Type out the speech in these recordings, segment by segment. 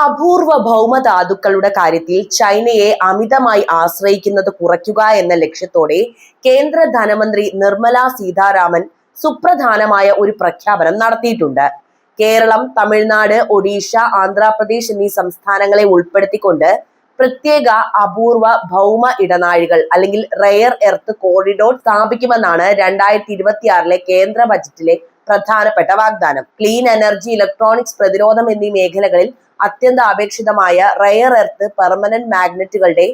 അപൂർവ ഭൗമധാതുക്കളുടെ കാര്യത്തിൽ ചൈനയെ അമിതമായി ആശ്രയിക്കുന്നത് കുറയ്ക്കുക എന്ന ലക്ഷ്യത്തോടെ കേന്ദ്ര ധനമന്ത്രി നിർമ്മല സീതാരാമൻ സുപ്രധാനമായ ഒരു പ്രഖ്യാപനം നടത്തിയിട്ടുണ്ട്. കേരളം തമിഴ്നാട് ഒഡീഷ ആന്ധ്രാപ്രദേശ് എന്നീ സംസ്ഥാനങ്ങളെ ഉൾപ്പെടുത്തിക്കൊണ്ട് പ്രത്യേക അപൂർവ ഭൗമ ഇടനാഴികൾ അല്ലെങ്കിൽ റെയർ എർത്ത് കോറിഡോർ സ്ഥാപിക്കുമെന്നാണ് രണ്ടായിരത്തി ഇരുപത്തിയാറിലെ കേന്ദ്ര ബജറ്റിലെ പ്രധാനപ്പെട്ട വാഗ്ദാനം. ക്ലീൻ എനർജി ഇലക്ട്രോണിക്സ് പ്രതിരോധം എന്നീ മേഖലകളിൽ അത്യന്താപേക്ഷിതമായ റയർ എർത്ത് പെർമനന്റ് മാഗ്നറ്റുകളുടെ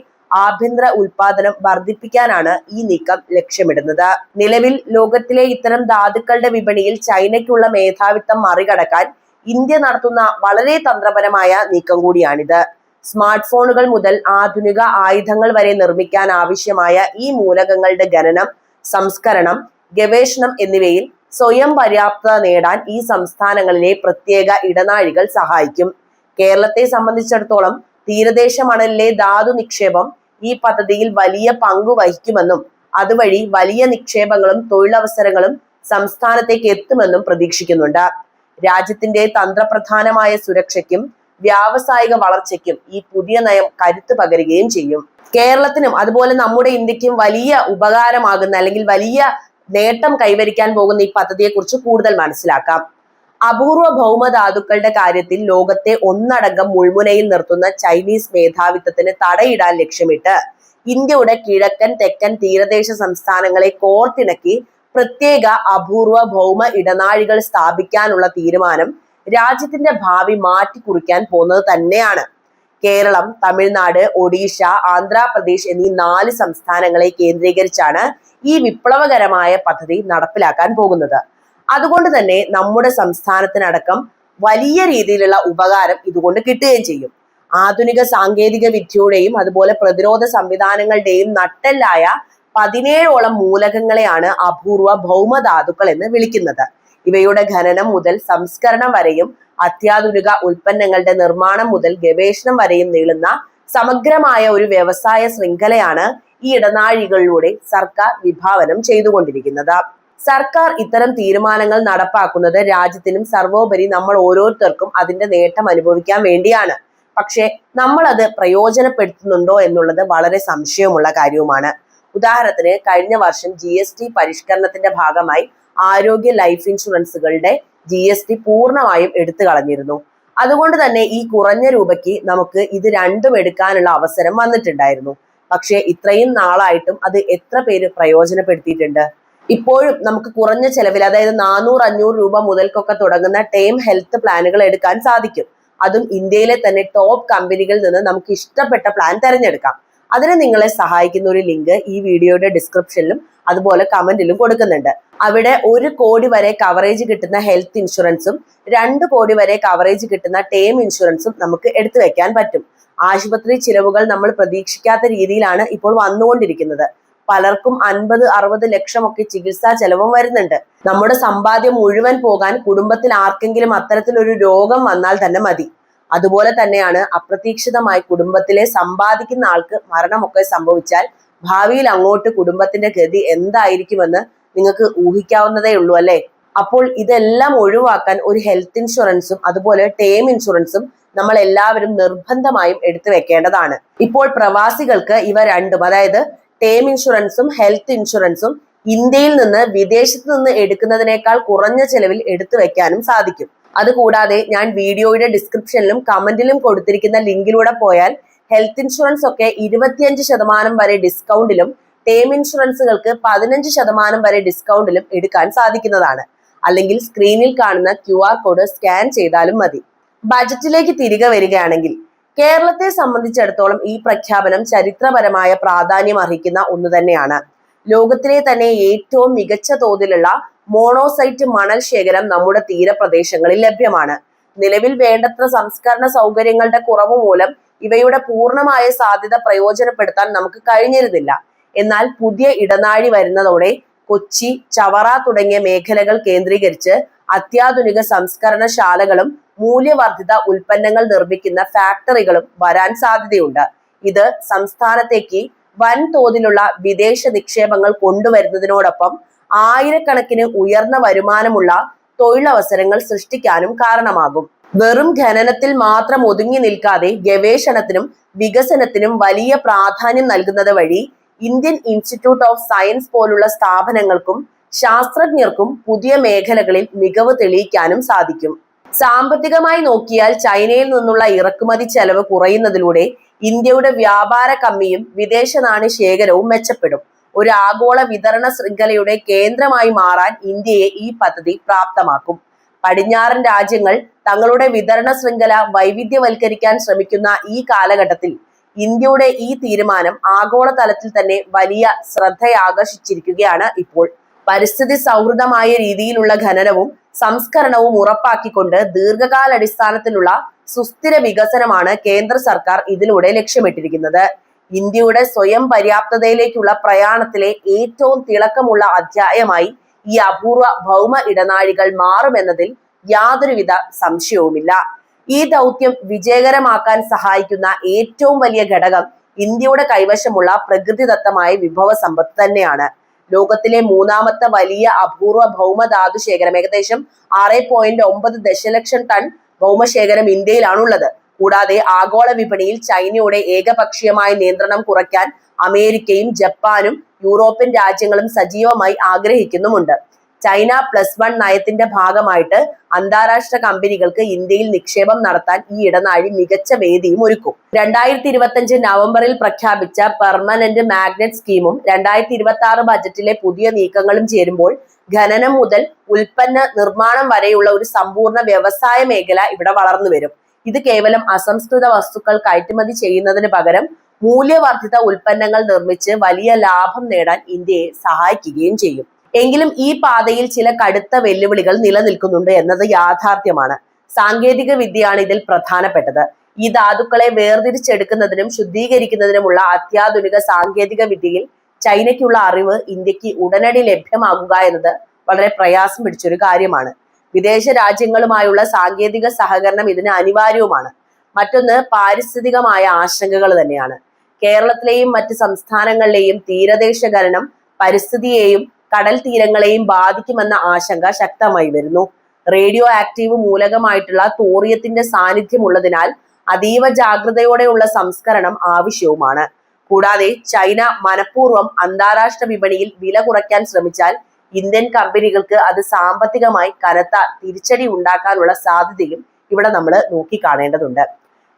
ആഭ്യന്തര ഉൽപാദനം വർദ്ധിപ്പിക്കാനാണ് ഈ നീക്കം ലക്ഷ്യമിടുന്നത്. നിലവിൽ ലോകത്തിലെ ഇത്തരം ധാതുക്കളുടെ വിപണിയിൽ ചൈനയ്ക്കുള്ള മേധാവിത്വം മറികടക്കാൻ ഇന്ത്യ നടത്തുന്ന വളരെ തന്ത്രപരമായ നീക്കം കൂടിയാണിത്. സ്മാർട്ട് ഫോണുകൾ മുതൽ ആധുനിക ആയുധങ്ങൾ വരെ നിർമ്മിക്കാൻ ആവശ്യമായ ഈ മൂലകങ്ങളുടെ ഖനനം സംസ്കരണം ഗവേഷണം എന്നിവയിൽ സ്വയം പര്യാപ്തത നേടാൻ ഈ സംസ്ഥാനങ്ങളിലെ പ്രത്യേക ഇടനാഴികൾ സഹായിക്കും. കേരളത്തെ സംബന്ധിച്ചിടത്തോളം തീരദേശ മണലിലെ ധാതു നിക്ഷേപം ഈ പദ്ധതിയിൽ വലിയ പങ്കു വഹിക്കുമെന്നും അതുവഴി വലിയ നിക്ഷേപങ്ങളും തൊഴിലവസരങ്ങളും സംസ്ഥാനത്തേക്ക് എത്തുമെന്നും പ്രതീക്ഷിക്കുന്നുണ്ട്. രാജ്യത്തിന്റെ തന്ത്രപ്രധാനമായ സുരക്ഷയ്ക്കും വ്യാവസായിക വളർച്ചയ്ക്കും ഈ പുതിയ നയം കരുത്ത് പകരുകയും ചെയ്യും. കേരളത്തിനും അതുപോലെ നമ്മുടെ ഇന്ത്യക്കും വലിയ ഉപകാരമാകുന്ന അല്ലെങ്കിൽ വലിയ നേട്ടം കൈവരിക്കാൻ പോകുന്ന ഈ പദ്ധതിയെക്കുറിച്ച് കൂടുതൽ മനസ്സിലാക്കാം. അപൂർവ ഭൗമധാതുക്കളുടെ കാര്യത്തിൽ ലോകത്തെ ഒന്നടങ്കം മുൾമുനയിൽ നിർത്തുന്ന ചൈനീസ് മേധാവിത്വത്തിന് തടയിടാൻ ലക്ഷ്യമിട്ട് ഇന്ത്യയുടെ കിഴക്കൻ തെക്കൻ തീരദേശ സംസ്ഥാനങ്ങളെ കോർത്തിണക്കി പ്രത്യേക അപൂർവ ഭൗമ ഇടനാഴികൾ സ്ഥാപിക്കാനുള്ള തീരുമാനം രാജ്യത്തിന്റെ ഭാവി മാറ്റിക്കുറിക്കാൻ പോകുന്നത് തന്നെയാണ്. കേരളം തമിഴ്നാട് ഒഡീഷ ആന്ധ്രാപ്രദേശ് എന്നീ നാല് സംസ്ഥാനങ്ങളെ കേന്ദ്രീകരിച്ചാണ് ഈ വിപ്ലവകരമായ പദ്ധതി നടപ്പിലാക്കാൻ പോകുന്നത്. അതുകൊണ്ട് തന്നെ നമ്മുടെ സംസ്ഥാനത്തിനടക്കം വലിയ രീതിയിലുള്ള ഉപകാരം ഇതുകൊണ്ട് കിട്ടുകയും ചെയ്യും. ആധുനിക സാങ്കേതിക വിദ്യയുടെയും അതുപോലെ പ്രതിരോധ സംവിധാനങ്ങളുടെയും നട്ടെല്ലായ പതിനേഴോളം മൂലകങ്ങളെയാണ് അപൂർവ ഭൗമധാതുക്കൾ എന്ന് വിളിക്കുന്നത്. ഇവയുടെ ഖനനം മുതൽ സംസ്കരണം വരെയും അത്യാധുനിക ഉൽപ്പന്നങ്ങളുടെ നിർമ്മാണം മുതൽ ഗവേഷണം വരെയും നീളുന്ന സമഗ്രമായ ഒരു വ്യവസായ ശൃംഖലയാണ് ഈ ഇടനാഴികളിലൂടെ സർക്കാർ വിഭാവനം ചെയ്തുകൊണ്ടിരിക്കുന്നത്. സർക്കാർ ഇത്തരം തീരുമാനങ്ങൾ നടപ്പാക്കുന്നത് രാജ്യത്തിനും സർവോപരി നമ്മൾ ഓരോരുത്തർക്കും അതിന്റെ നേട്ടം അനുഭവിക്കാൻ വേണ്ടിയാണ്. പക്ഷേ നമ്മൾ അത് പ്രയോജനപ്പെടുത്തുന്നുണ്ടോ എന്നുള്ളത് വളരെ സംശയമുള്ള കാര്യവുമാണ്. ഉദാഹരണത്തിന് കഴിഞ്ഞ വർഷം ജി പരിഷ്കരണത്തിന്റെ ഭാഗമായി ആരോഗ്യ ലൈഫ് ഇൻഷുറൻസുകളുടെ ജി എസ് ടി പൂർണമായും എടുത്തു കളഞ്ഞിരുന്നു. അതുകൊണ്ട് തന്നെ ഈ കുറഞ്ഞ രൂപയ്ക്ക് നമുക്ക് ഇത് രണ്ടും എടുക്കാനുള്ള അവസരം വന്നിട്ടുണ്ടായിരുന്നു. പക്ഷേ ഇത്രയും നാളായിട്ടും അത് എത്ര പേര് പ്രയോജനപ്പെടുത്തിയിട്ടുണ്ട്? ഇപ്പോഴും നമുക്ക് കുറഞ്ഞ ചെലവിൽ അതായത് നാനൂറ് അഞ്ഞൂറ് രൂപ മുതൽക്കൊക്കെ തുടങ്ങുന്ന ടേം ഹെൽത്ത് പ്ലാനുകൾ എടുക്കാൻ സാധിക്കും. അതും ഇന്ത്യയിലെ തന്നെ ടോപ്പ് കമ്പനികളിൽ നിന്ന് നമുക്ക് ഇഷ്ടപ്പെട്ട പ്ലാൻ തിരഞ്ഞെടുക്കാം. അതിന് നിങ്ങളെ സഹായിക്കുന്ന ഒരു ലിങ്ക് ഈ വീഡിയോയുടെ ഡിസ്ക്രിപ്ഷനിലും അതുപോലെ കമന്റിലും കൊടുക്കുന്നുണ്ട്. അവിടെ ഒരു കോടി വരെ കവറേജ് കിട്ടുന്ന ഹെൽത്ത് ഇൻഷുറൻസും രണ്ട് കോടി വരെ കവറേജ് കിട്ടുന്ന ടേം ഇൻഷുറൻസും നമുക്ക് എടുത്തു വെക്കാൻ പറ്റും. ആശുപത്രി ചിലവുകൾ നമ്മൾ പ്രതീക്ഷിക്കാത്ത രീതിയിലാണ് ഇപ്പോൾ വന്നുകൊണ്ടിരിക്കുന്നത്. പലർക്കും അൻപത് അറുപത് ലക്ഷമൊക്കെ ചികിത്സാ ചെലവും വരുന്നുണ്ട്. നമ്മുടെ സമ്പാദ്യം മുഴുവൻ പോകാൻ കുടുംബത്തിൽ ആർക്കെങ്കിലും അത്തരത്തിലൊരു രോഗം വന്നാൽ തന്നെ മതി. അതുപോലെ തന്നെയാണ് അപ്രതീക്ഷിതമായി കുടുംബത്തിലെ സമ്പാദിക്കുന്ന ആൾക്ക് മരണമൊക്കെ സംഭവിച്ചാൽ ഭാവിയിൽ അങ്ങോട്ട് കുടുംബത്തിന്റെ ഗതി എന്തായിരിക്കുമെന്ന് നിങ്ങൾക്ക് ഊഹിക്കാവുന്നതേ ഉള്ളൂ അല്ലെ? അപ്പോൾ ഇതെല്ലാം ഒഴിവാക്കാൻ ഒരു ഹെൽത്ത് ഇൻഷുറൻസും അതുപോലെ ടേം ഇൻഷുറൻസും നമ്മൾ എല്ലാവരും നിർബന്ധമായും എടുത്തു വെക്കേണ്ടതാണ്. ഇപ്പോൾ പ്രവാസികൾക്ക് ഇവ രണ്ടും അതായത് ടേം ഇൻഷുറൻസും ഹെൽത്ത് ഇൻഷുറൻസും ഇന്ത്യയിൽ നിന്ന് വിദേശത്ത് നിന്ന് എടുക്കുന്നതിനേക്കാൾ കുറഞ്ഞ ചെലവിൽ എടുത്തു വെക്കാനും സാധിക്കും. അതുകൂടാതെ ഞാൻ വീഡിയോയുടെ ഡിസ്ക്രിപ്ഷനിലും കമന്റിലും കൊടുത്തിരിക്കുന്ന ലിങ്കിലൂടെ പോയാൽ ഹെൽത്ത് ഇൻഷുറൻസ് ഒക്കെ ഇരുപത്തിയഞ്ച് ശതമാനം വരെ ഡിസ്കൗണ്ടിലും ടേം ഇൻഷുറൻസുകൾക്ക് പതിനഞ്ച് ശതമാനം വരെ ഡിസ്കൗണ്ടിലും എടുക്കാൻ സാധിക്കുന്നതാണ്. അല്ലെങ്കിൽ സ്ക്രീനിൽ കാണുന്ന ക്യു ആർ കോഡ് സ്കാൻ ചെയ്താലും മതി. ബജറ്റിലേക്ക് തിരികെ വരികയാണെങ്കിൽ കേരളത്തെ സംബന്ധിച്ചിടത്തോളം ഈ പ്രഖ്യാപനം ചരിത്രപരമായ പ്രാധാന്യം അർഹിക്കുന്ന ഒന്ന് തന്നെയാണ്. ലോകത്തിലെ തന്നെ ഏറ്റവും മികച്ച തോതിലുള്ള മോണോസൈറ്റ് മണൽ ശേഖരം നമ്മുടെ തീരപ്രദേശങ്ങളിൽ ലഭ്യമാണ്. നിലവിൽ വേണ്ടത്ര സംസ്കരണ സൗകര്യങ്ങളുടെ കുറവ് മൂലം ഇവയുടെ പൂർണമായ സാധ്യത പ്രയോജനപ്പെടുത്താൻ നമുക്ക് കഴിഞ്ഞിരുന്നില്ല. എന്നാൽ പുതിയ ഇടനാഴി വരുന്നതോടെ കൊച്ചി ചവറ തുടങ്ങിയ മേഖലകൾ കേന്ദ്രീകരിച്ച് അത്യാധുനിക സംസ്കരണശാലകളും മൂല്യവർദ്ധിത ഉൽപ്പന്നങ്ങൾ നിർമ്മിക്കുന്ന ഫാക്ടറികളും വരാൻ സാധ്യതയുണ്ട്. ഇത് സംസ്ഥാനത്തേക്ക് വൻതോതിലുള്ള വിദേശ നിക്ഷേപങ്ങൾ കൊണ്ടുവരുന്നതിനോടൊപ്പം ആയിരക്കണക്കിന് ഉയർന്ന വരുമാനമുള്ള തൊഴിലവസരങ്ങൾ സൃഷ്ടിക്കാനും കാരണമാകും. വെറും ഖനനത്തിൽ മാത്രം ഒതുങ്ങി നിൽക്കാതെ ഗവേഷണത്തിനും വികസനത്തിനും വലിയ പ്രാധാന്യം നൽകുന്നത് വഴി ഇന്ത്യൻ ഇൻസ്റ്റിറ്റ്യൂട്ട് ഓഫ് സയൻസ് പോലുള്ള സ്ഥാപനങ്ങൾക്കും ശാസ്ത്രജ്ഞർക്കും പുതിയ മേഖലകളിൽ മികവ് തെളിയിക്കാനും സാധിക്കും. സാമ്പത്തികമായി നോക്കിയാൽ ചൈനയിൽ നിന്നുള്ള ഇറക്കുമതി ചെലവ് കുറയുന്നതിലൂടെ ഇന്ത്യയുടെ വ്യാപാര കമ്മിയും വിദേശ നാണ്യ ശേഖരവും മെച്ചപ്പെടും. ഒരു ആഗോള വിതരണ ശൃംഖലയുടെ കേന്ദ്രമായി മാറാൻ ഇന്ത്യയെ ഈ പദ്ധതി പ്രാപ്തമാക്കും. പടിഞ്ഞാറൻ രാജ്യങ്ങൾ തങ്ങളുടെ വിതരണ ശൃംഖല വൈവിധ്യവൽക്കരിക്കാൻ ശ്രമിക്കുന്ന ഈ കാലഘട്ടത്തിൽ ഇന്ത്യയുടെ ഈ തീരുമാനം ആഗോളതലത്തിൽ തന്നെ വലിയ ശ്രദ്ധയാകർഷിച്ചിരിക്കുകയാണ് ഇപ്പോൾ. പരിസ്ഥിതി സൗഹൃദമായ രീതിയിലുള്ള ഖനനവും സംസ്കരണവും ഉറപ്പാക്കിക്കൊണ്ട് ദീർഘകാലാടിസ്ഥാനത്തിലുള്ള സുസ്ഥിര വികസനമാണ് കേന്ദ്ര സർക്കാർ ഇതിലൂടെ ലക്ഷ്യമിട്ടിരിക്കുന്നത്. ഇന്ത്യയുടെ സ്വയം പര്യാപ്തതയിലേക്കുള്ള പ്രയാണത്തിലെ ഏറ്റവും തിളക്കമുള്ള അധ്യായമായി ഈ അപൂർവ ഭൗമ ഇടനാഴികൾ മാറുമെന്നതിൽ യാതൊരുവിധ സംശയവുമില്ല. ഈ ദൗത്യം വിജയകരമാക്കാൻ സഹായിക്കുന്ന ഏറ്റവും വലിയ ഘടകം ഇന്ത്യയുടെ കൈവശമുള്ള പ്രകൃതിദത്തമായ വിഭവ സമ്പത്ത് തന്നെയാണ്. ലോകത്തിലെ മൂന്നാമത്തെ വലിയ അപൂർവ ഭൗമധാതു ശേഖരം ഏകദേശം ആറ് പോയിന്റ് ഒമ്പത് ദശലക്ഷം ടൺ ഭൗമശേഖരം ഇന്ത്യയിലാണുള്ളത്. കൂടാതെ ആഗോള വിപണിയിൽ ചൈനയുടെ ഏകപക്ഷീയമായ നിയന്ത്രണം കുറയ്ക്കാൻ അമേരിക്കയും ജപ്പാനും യൂറോപ്യൻ രാജ്യങ്ങളും സജീവമായി ആഗ്രഹിക്കുന്നുമുണ്ട്. ചൈന പ്ലസ് വൺ നയത്തിന്റെ ഭാഗമായിട്ട് അന്താരാഷ്ട്ര കമ്പനികൾക്ക് ഇന്ത്യയിൽ നിക്ഷേപം നടത്താൻ ഈ ഇടനാഴി മികച്ച വേദിയും ഒരുക്കും. രണ്ടായിരത്തി ഇരുപത്തിയഞ്ച് നവംബറിൽ പ്രഖ്യാപിച്ച പെർമനന്റ് മാഗ്നറ്റ് സ്കീമും രണ്ടായിരത്തി ഇരുപത്തി ആറ് ബജറ്റിലെ പുതിയ നീക്കങ്ങളും ചേരുമ്പോൾ ഖനനം മുതൽ ഉൽപ്പന്ന നിർമ്മാണം വരെയുള്ള ഒരു സമ്പൂർണ വ്യവസായ മേഖല ഇവിടെ വളർന്നു വരും ഇത് കേവലം അസംസ്കൃത വസ്തുക്കൾ കയറ്റുമതി ചെയ്യുന്നതിന് പകരം മൂല്യവർദ്ധിത ഉൽപ്പന്നങ്ങൾ നിർമ്മിച്ച് വലിയ ലാഭം നേടാൻ ഇന്ത്യയെ സഹായിക്കുകയും ചെയ്യും. എങ്കിലും ഈ പാതയിൽ ചില കടുത്ത വെല്ലുവിളികൾ നിലനിൽക്കുന്നുണ്ട് എന്നത് യാഥാർത്ഥ്യമാണ്. സാങ്കേതിക വിദ്യയാണ് ഇതിൽ പ്രധാനപ്പെട്ടത്. ഈ ധാതുക്കളെ വേർതിരിച്ചെടുക്കുന്നതിനും ശുദ്ധീകരിക്കുന്നതിനുമുള്ള അത്യാധുനിക സാങ്കേതിക വിദ്യയിൽ ചൈനയ്ക്കുള്ള അറിവ് ഇന്ത്യയ്ക്ക് ഉടനടി ലഭ്യമാകുക എന്നത് വളരെ പ്രയാസം പിടിച്ചൊരു കാര്യമാണ്. വിദേശ രാജ്യങ്ങളുമായുള്ള സാങ്കേതിക സഹകരണം ഇതിന് അനിവാര്യവുമാണ്. മറ്റൊന്ന് പാരിസ്ഥിതികമായ ആശങ്കകൾ തന്നെയാണ്. കേരളത്തിലെയും മറ്റ് സംസ്ഥാനങ്ങളിലെയും തീരദേശ ഖനനം പരിസ്ഥിതിയെയും കടൽ തീരങ്ങളെയും ബാധിക്കുമെന്ന ആശങ്ക ശക്തമായി വരുന്നു. റേഡിയോ ആക്റ്റീവ് മൂലകമായിട്ടുള്ള തോറിയത്തിന്റെ സാന്നിധ്യമുള്ളതിനാൽ അതീവ ജാഗ്രതയോടെയുള്ള സംസ്കരണം ആവശ്യവുമാണ്. കൂടാതെ ചൈന മനഃപൂർവം അന്താരാഷ്ട്ര വിപണിയിൽ വില കുറയ്ക്കാൻ ശ്രമിച്ചാൽ ഇന്ത്യൻ കമ്പനികൾക്ക് അത് സാമ്പത്തികമായി കനത്ത തിരിച്ചടി ഉണ്ടാക്കാനുള്ള സാധ്യതയും ഇവിടെ നമ്മൾ നോക്കിക്കാണേണ്ടതുണ്ട്.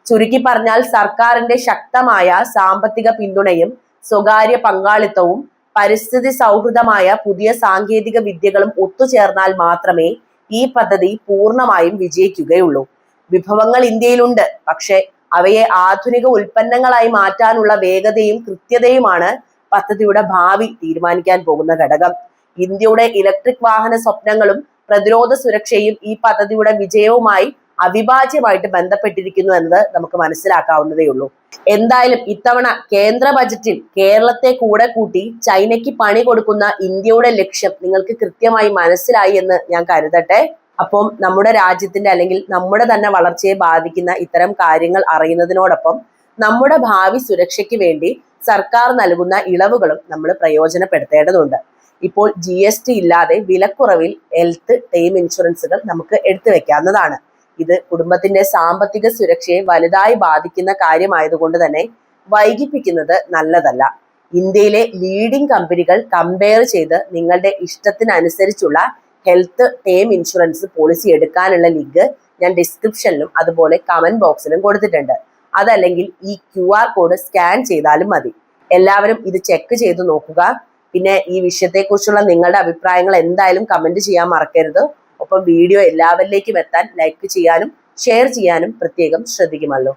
ചുരുക്കി പറഞ്ഞാൽ സർക്കാരിന്റെ ശക്തമായ സാമ്പത്തിക പിന്തുണയും സ്വകാര്യ പങ്കാളിത്തവും പരിസ്ഥിതി സൗഹൃദമായ പുതിയ സാങ്കേതിക വിദ്യകളും ഒത്തുചേർന്നാൽ മാത്രമേ ഈ പദ്ധതി പൂർണമായും വിജയിക്കുകയുള്ളൂ. വിഭവങ്ങൾ ഇന്ത്യയിലുണ്ട്. പക്ഷെ അവയെ ആധുനിക ഉൽപ്പന്നങ്ങളായി മാറ്റാനുള്ള വേഗതയും കൃത്യതയുമാണ് പദ്ധതിയുടെ ഭാവി തീരുമാനിക്കാൻ പോകുന്ന ഘടകം. ഇന്ത്യയുടെ ഇലക്ട്രിക് വാഹന സ്വപ്നങ്ങളും പ്രതിരോധ സുരക്ഷയും ഈ പദ്ധതിയുടെ വിജയവുമായി അവിഭാജ്യമായിട്ട് ബന്ധപ്പെട്ടിരിക്കുന്നു എന്നത് നമുക്ക് മനസ്സിലാക്കാവുന്നതേ ഉള്ളൂ. എന്തായാലും ഇത്തവണ കേന്ദ്ര ബജറ്റിൽ കേരളത്തെ കൂടെ കൂട്ടി ചൈനയ്ക്ക് പണി കൊടുക്കുന്ന ഇന്ത്യയുടെ ലക്ഷ്യം നിങ്ങൾക്ക് കൃത്യമായി മനസ്സിലായി എന്ന് ഞാൻ കരുതട്ടെ. അപ്പം നമ്മുടെ രാജ്യത്തിന്റെ അല്ലെങ്കിൽ നമ്മുടെ തന്നെ വളർച്ചയെ ബാധിക്കുന്ന ഇത്തരം കാര്യങ്ങൾ അറിയുന്നതിനോടൊപ്പം നമ്മുടെ ഭാവി സുരക്ഷയ്ക്ക് വേണ്ടി സർക്കാർ നൽകുന്ന ഇളവുകളും നമ്മൾ പ്രയോജനപ്പെടുത്തേണ്ടതുണ്ട്. ഇപ്പോൾ ജി ഇല്ലാതെ വിലക്കുറവിൽ ഹെൽത്ത് ടൈം ഇൻഷുറൻസുകൾ നമുക്ക് എടുത്തു വെക്കാവുന്നതാണ്. ഇത് കുടുംബത്തിന്റെ സാമ്പത്തിക സുരക്ഷയെ വലുതായി ബാധിക്കുന്ന കാര്യമായതുകൊണ്ട് തന്നെ വൈകിപ്പിക്കുന്നത് നല്ലതല്ല. ഇന്ത്യയിലെ ലീഡിംഗ് കമ്പനികൾ കമ്പയർ ചെയ്ത് നിങ്ങളുടെ ഇഷ്ടത്തിനനുസരിച്ചുള്ള ഹെൽത്ത് ടേം ഇൻഷുറൻസ് പോളിസി എടുക്കാനുള്ള ലിങ്ക് ഞാൻ ഡിസ്ക്രിപ്ഷനിലും അതുപോലെ കമന്റ് ബോക്സിലും കൊടുത്തിട്ടുണ്ട്. അതല്ലെങ്കിൽ ഈ ക്യു ആർ കോഡ് സ്കാൻ ചെയ്താലും മതി. എല്ലാവരും ഇത് ചെക്ക് ചെയ്ത് നോക്കുക. പിന്നെ ഈ വിഷയത്തെക്കുറിച്ചുള്ള നിങ്ങളുടെ അഭിപ്രായങ്ങൾ എന്തായാലും കമന്റ് ചെയ്യാൻ മറക്കരുത്. ഒപ്പം വീഡിയോ എല്ലാവരിലേക്കും എത്താൻ ലൈക്ക് ചെയ്യാനും ഷെയർ ചെയ്യാനും പ്രത്യേകം ശ്രദ്ധിക്കുമല്ലോ.